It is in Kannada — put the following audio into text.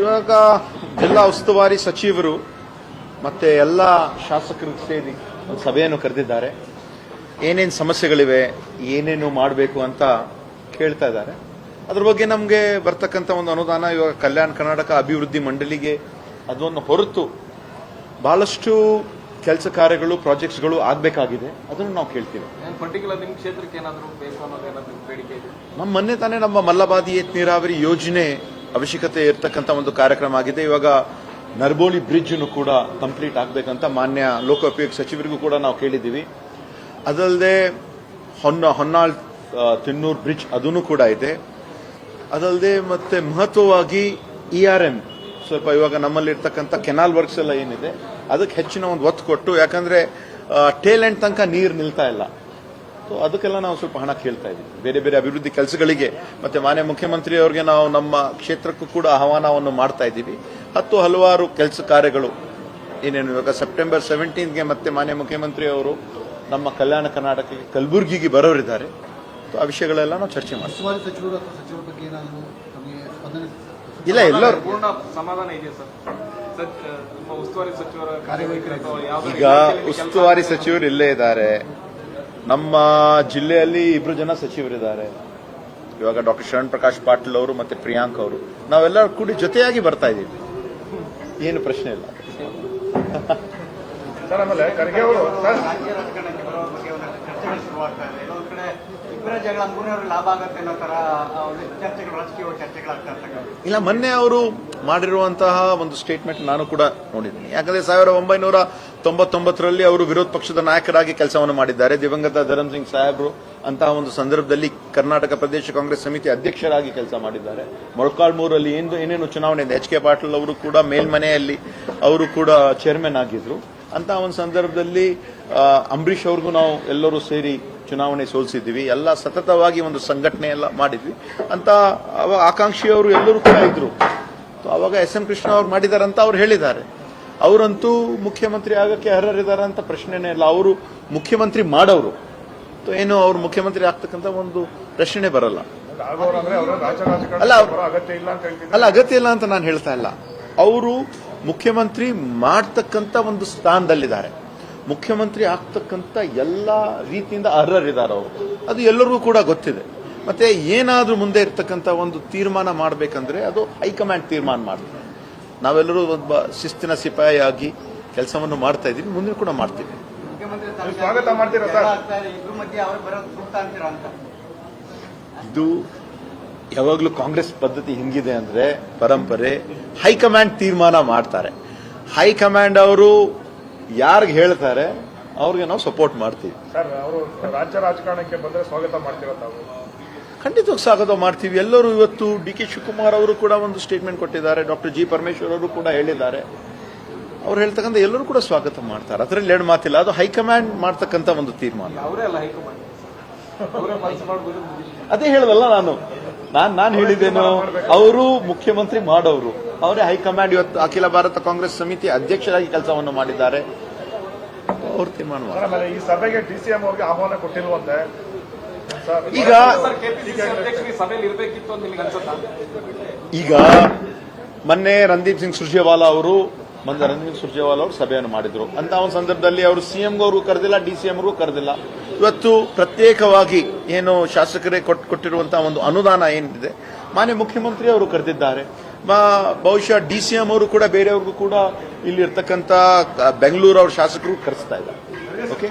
ಇವಾಗ ಜಿಲ್ಲಾ ಉಸ್ತುವಾರಿ ಸಚಿವರು ಮತ್ತೆ ಎಲ್ಲ ಶಾಸಕರು ಸೇರಿ ಒಂದು ಸಭೆಯನ್ನು ಕರೆದಿದ್ದಾರೆ. ಏನೇನು ಸಮಸ್ಯೆಗಳಿವೆ ಏನೇನು ಮಾಡಬೇಕು ಅಂತ ಕೇಳ್ತಾ ಇದ್ದಾರೆ. ಅದ್ರ ಬಗ್ಗೆ ನಮಗೆ ಬರ್ತಕ್ಕಂಥ ಒಂದು ಅನುದಾನ ಇವಾಗ ಕಲ್ಯಾಣ ಕರ್ನಾಟಕ ಅಭಿವೃದ್ಧಿ ಮಂಡಳಿಗೆ ಅದನ್ನು ಹೊರತು ಬಹಳಷ್ಟು ಕೆಲಸ ಕಾರ್ಯಗಳು ಪ್ರಾಜೆಕ್ಟ್ಸ್ಗಳು ಆಗಬೇಕಾಗಿದೆ. ಅದನ್ನು ನಾವು ಕೇಳ್ತೀವಿ. ಪರ್ಟಿಕ್ಯುಲರ್ ನಿಮ್ಮ ಕ್ಷೇತ್ರಕ್ಕೆ ಏನಾದ್ರು ಬೇಕು ಅನ್ನೋದು ನಮ್ಮ ಮೊನ್ನೆ ತಾನೇ ನಮ್ಮ ಮಲ್ಲಬಾದಿ ನೀರಾವರಿ ಯೋಜನೆ ಅವಶ್ಯಕತೆ ಇರತಕ್ಕಂಥ ಒಂದು ಕಾರ್ಯಕ್ರಮ ಆಗಿದೆ. ಇವಾಗ ನರ್ಬೋಳಿ ಬ್ರಿಡ್ಜ್ ಕೂಡ ಕಂಪ್ಲೀಟ್ ಆಗಬೇಕಂತ ಮಾನ್ಯ ಲೋಕೋಪಯೋಗಿ ಸಚಿವರಿಗೂ ಕೂಡ ನಾವು ಕೇಳಿದ್ದೀವಿ. ಅದಲ್ಲದೆ ಹೊನ್ನ, ಹೊನ್ನಾಳ್ ತಿನ್ನೂರ್ ಬ್ರಿಡ್ಜ್ ಅದೂ ಕೂಡ ಇದೆ. ಅದಲ್ಲದೆ ಮತ್ತೆ ಮಹತ್ವವಾಗಿ ಇ ಆರ್ ಎಂ ಸ್ವಲ್ಪ ಇವಾಗ ನಮ್ಮಲ್ಲಿರ್ತಕ್ಕಂಥ ಕೆನಾಲ್ ವರ್ಕ್ಸ್ ಎಲ್ಲ ಏನಿದೆ, ಅದಕ್ಕೆ ಹೆಚ್ಚಿನ ಒಂದು ಒತ್ತು ಕೊಟ್ಟು, ಯಾಕಂದ್ರೆ ಟೇಲೆಂಟ್ ತನಕ ನೀರು ನಿಲ್ತಾ ಇಲ್ಲ. ಸೊ ಅದಕ್ಕೆಲ್ಲ ನಾವು ಸ್ವಲ್ಪ ಹಣ ಕೇಳ್ತಾ ಇದ್ದೀವಿ. ಬೇರೆ ಬೇರೆ ಅಭಿವೃದ್ಧಿ ಕೆಲಸಗಳಿಗೆ ಮತ್ತೆ ಮಾನ್ಯ ಮುಖ್ಯಮಂತ್ರಿ ಅವರಿಗೆ ನಾವು ನಮ್ಮ ಕ್ಷೇತ್ರಕ್ಕೂ ಕೂಡ ಆಹ್ವಾನವನ್ನು ಮಾಡ್ತಾ ಇದ್ದೀವಿ. ಹತ್ತು ಹಲವಾರು ಕೆಲಸ ಕಾರ್ಯಗಳು ಏನೇನು ಇವಾಗ ಸೆಪ್ಟೆಂಬರ್ ಸೆವೆಂಟೀನ್ಗೆ ಮತ್ತೆ ಮಾನ್ಯ ಮುಖ್ಯಮಂತ್ರಿ ಅವರು ನಮ್ಮ ಕಲ್ಯಾಣ ಕರ್ನಾಟಕಕ್ಕೆ ಕಲಬುರಗಿಗೆ ಬರೋರಿದ್ದಾರೆ. ಸೊ ಆ ವಿಷಯಗಳೆಲ್ಲ ನಾವು ಚರ್ಚೆ ಮಾಡ್ತೀವಿ. ಇಲ್ಲ ಎಲ್ಲರೂ ಪೂರ್ಣ ಸಮಾಧಾನ ಇದೆ ಈಗ ಉಸ್ತುವಾರಿ ಸಚಿವರು ಇಲ್ಲೇ ಇದ್ದಾರೆ. ನಮ್ಮ ಜಿಲ್ಲೆಯಲ್ಲಿ ಇಬ್ರು ಜನ ಸಚಿವರಿದ್ದಾರೆ. ಇವಾಗ ಡಾಕ್ಟರ್ ಶರಣ್ ಪ್ರಕಾಶ್ ಪಾಟೀಲ್ ಅವರು ಮತ್ತೆ ಪ್ರಿಯಾಂಕ್ ಅವರು. ನಾವೆಲ್ಲರೂ ಕೂಡಿ ಜೊತೆಯಾಗಿ ಬರ್ತಾ ಇದ್ದೀವಿ. ಏನು ಪ್ರಶ್ನೆ ಇಲ್ಲ. ಇಲ್ಲ ಮೊನ್ನೆ ಅವರು ಮಾಡಿರುವಂತಹ ಒಂದು ಸ್ಟೇಟ್ಮೆಂಟ್ ನಾನು ಕೂಡ ನೋಡಿದ್ದೀನಿ. ಯಾಕಂದ್ರೆ ಸಾವಿರದ ಒಂಬೈನೂರ ತೊಂಬತ್ತೊಂಬತ್ತರಲ್ಲಿ ಅವರು ವಿರೋಧ ಪಕ್ಷದ ನಾಯಕರಾಗಿ ಕೆಲಸವನ್ನು ಮಾಡಿದ್ದಾರೆ. ದಿವಂಗತ ಧರಮ್ ಸಿಂಗ್ ಸಾಹೇಬ್ರು ಅಂತಹ ಒಂದು ಸಂದರ್ಭದಲ್ಲಿ ಕರ್ನಾಟಕ ಪ್ರದೇಶ ಕಾಂಗ್ರೆಸ್ ಸಮಿತಿ ಅಧ್ಯಕ್ಷರಾಗಿ ಕೆಲಸ ಮಾಡಿದ್ದಾರೆ. ಮೊಳಕಾಲ್ಮೂರಲ್ಲಿ ಏನು ಏನೇನು ಚುನಾವಣೆ ಇದೆ? ಎಚ್ ಕೆ ಪಾಟೀಲ್ ಅವರು ಕೂಡ ಮೇಲ್ಮನೆಯಲ್ಲಿ ಅವರು ಕೂಡ ಚೇರ್ಮನ್ ಆಗಿದ್ರು. ಅಂತಹ ಒಂದು ಸಂದರ್ಭದಲ್ಲಿ ಅಂಬರೀಷ್ ಅವ್ರಿಗೂ ನಾವು ಎಲ್ಲರೂ ಸೇರಿ ಚುನಾವಣೆ ಸೋಲಿಸಿದ್ವಿ ಎಲ್ಲ ಸತತವಾಗಿ ಒಂದು ಸಂಘಟನೆ ಎಲ್ಲ ಮಾಡಿದ್ವಿ. ಅಂತ ಆಕಾಂಕ್ಷಿಯವರು ಎಲ್ಲರೂ ಕೂಡ ಇದ್ರು. ಅವಾಗ ಎಸ್ ಎಂ ಕೃಷ್ಣ ಅವ್ರು ಮಾಡಿದ್ದಾರೆ ಅಂತ ಅವ್ರು ಹೇಳಿದ್ದಾರೆ. ಅವರಂತೂ ಮುಖ್ಯಮಂತ್ರಿ ಆಗಕ್ಕೆ ಅರ್ಹರಿದ್ದಾರೆ ಅಂತ ಪ್ರಶ್ನೆನೇ ಇಲ್ಲ. ಅವರು ಮುಖ್ಯಮಂತ್ರಿ ಮಾಡೋರು. ಏನು ಅವ್ರು ಮುಖ್ಯಮಂತ್ರಿ ಆಗ್ತಕ್ಕಂಥ ಒಂದು ಪ್ರಶ್ನೆ ಬರಲ್ಲ. ಅಲ್ಲ, ಅಲ್ಲ ಅಗತ್ಯ ಇಲ್ಲ ಅಂತ ನಾನು ಹೇಳ್ತಾ ಇಲ್ಲ. ಅವರು ಮುಖ್ಯಮಂತ್ರಿ ಮಾಡ್ತಕ್ಕಂಥ ಒಂದು ಸ್ಥಾನದಲ್ಲಿದ್ದಾರೆ. ಮುಖ್ಯಮಂತ್ರಿ ಆಗ್ತಕ್ಕಂಥ ಎಲ್ಲ ರೀತಿಯಿಂದ ಅರ್ಹರಿದ್ದಾರೆ ಅವರು. ಅದು ಎಲ್ಲರಿಗೂ ಕೂಡ ಗೊತ್ತಿದೆ. ಮತ್ತೆ ಏನಾದರೂ ಮುಂದೆ ಇರ್ತಕ್ಕಂಥ ಒಂದು ತೀರ್ಮಾನ ಮಾಡಬೇಕಂದ್ರೆ ಅದು ಹೈಕಮಾಂಡ್ ತೀರ್ಮಾನ ಮಾಡ್ತಾರೆ ನಾವೆಲ್ಲರೂ ಒಬ್ಬ ಶಿಸ್ತಿನ ಸಿಪಾಯಿಯಾಗಿ ಕೆಲಸವನ್ನು ಮಾಡ್ತಾ ಇದ್ದೀವಿ ಮುಂದೆ ಕೂಡ ಮಾಡ್ತೀವಿ. ಇದೆ ಯಾವಾಗಲೂ ಕಾಂಗ್ರೆಸ್ ಪದ್ಧತಿ ಹೆಂಗಿದೆ ಅಂದ್ರೆ ಪರಂಪರೆ ಹೈಕಮಾಂಡ್ ತೀರ್ಮಾನ ಮಾಡ್ತಾರೆ. ಹೈಕಮಾಂಡ್ ಅವರು ಯಾರಿಗೆ ಹೇಳ್ತಾರೆ ಅವ್ರಿಗೆ ನಾವು ಸಪೋರ್ಟ್ ಮಾಡ್ತೀವಿ. ಸರ್ ಅವರು ರಾಜ್ಯ ರಾಜಕಾರಣಕ್ಕೆ ಬಂದ್ರೆ ಸ್ವಾಗತ ಮಾಡ್ತೀರಾ ತಾವು? ಖಂಡಿತವಾಗಿ ಸ್ವಾಗತ ಮಾಡ್ತೀವಿ. ಎಲ್ಲರೂ ಇವತ್ತು ಡಿ ಕೆ ಶಿವಕುಮಾರ್ ಅವರು ಕೂಡ ಒಂದು ಸ್ಟೇಟ್ಮೆಂಟ್ ಕೊಟ್ಟಿದ್ದಾರೆ. ಡಾಕ್ಟರ್ ಜಿ ಪರಮೇಶ್ವರ್ ಅವರು ಕೂಡ ಹೇಳಿದ್ದಾರೆ. ಅವ್ರು ಹೇಳ್ತಕ್ಕಂಥ ಎಲ್ಲರೂ ಕೂಡ ಸ್ವಾಗತ ಮಾಡ್ತಾರೆ. ಅದರಲ್ಲಿ ಎರಡು ಮಾತಿಲ್ಲ. ಅದು ಹೈಕಮಾಂಡ್ ಮಾಡ್ತಕ್ಕಂಥ ಒಂದು ತೀರ್ಮಾನ. ಅದೇ ಹೇಳದಲ್ಲ ನಾನು. ನಾನು ನಾನು ಹೇಳಿದ್ದೇನು ಅವರು ಮುಖ್ಯಮಂತ್ರಿ ಮಾಡೋರು. ಅವರೇ ಹೈಕಮಾಂಡ್ ಇವತ್ತು ಅಖಿಲ ಭಾರತ ಕಾಂಗ್ರೆಸ್ ಸಮಿತಿ ಅಧ್ಯಕ್ಷರಾಗಿ ಕೆಲಸವನ್ನು ಮಾಡಿದ್ದಾರೆ. ಅವ್ರು ತೀರ್ಮಾನ ಈ ಸಭೆಗೆ ಡಿಸಿಎಂ ಸಿ ಎಂ ಅವ್ರಿಗೆ ಆಹ್ವಾನ ಕೊಟ್ಟಿಲ್ವಂತೆ. ಸರ್ ಈಗ ಈಗ ಮೊನ್ನೆ ರಂದೀಪ್ ಸಿಂಗ್ ಸುರ್ಜೇವಾಲಾ ಅವರು, ಮೊನ್ನೆ ರಂದೀಪ್ ಸುರ್ಜೇವಾಲಾ ಅವರು ಸಭೆಯನ್ನು ಮಾಡಿದ್ರು. ಅಂತ ಒಂದು ಸಂದರ್ಭದಲ್ಲಿ ಅವರು ಸಿಎಂ ಅವರು ಕರೆದಿಲ್ಲ, ಡಿ ಸಿ ಎಂಗೂ ಕರೆದಿಲ್ಲ. ಇವತ್ತು ಪ್ರತ್ಯೇಕವಾಗಿ ಏನು ಶಾಸಕರೇ ಕೊಟ್ ಕೊಟ್ಟಿರುವಂತಹ ಒಂದು ಅನುದಾನ ಏನಿದೆ, ಮಾನ್ಯ ಮುಖ್ಯಮಂತ್ರಿ ಅವರು ಕರೆದಿದ್ದಾರೆ. ಬಹುಶಃ ಡಿ ಸಿ ಎಂ ಅವರು ಕೂಡ ಬೇರೆಯವ್ರಿಗೂ ಕೂಡ ಇಲ್ಲಿರ್ತಕ್ಕಂಥ ಬೆಂಗಳೂರು ಅವ್ರ ಶಾಸಕರು ಕರೆಸ್ತಾ ಇದ್ದಾರೆ. ಓಕೆ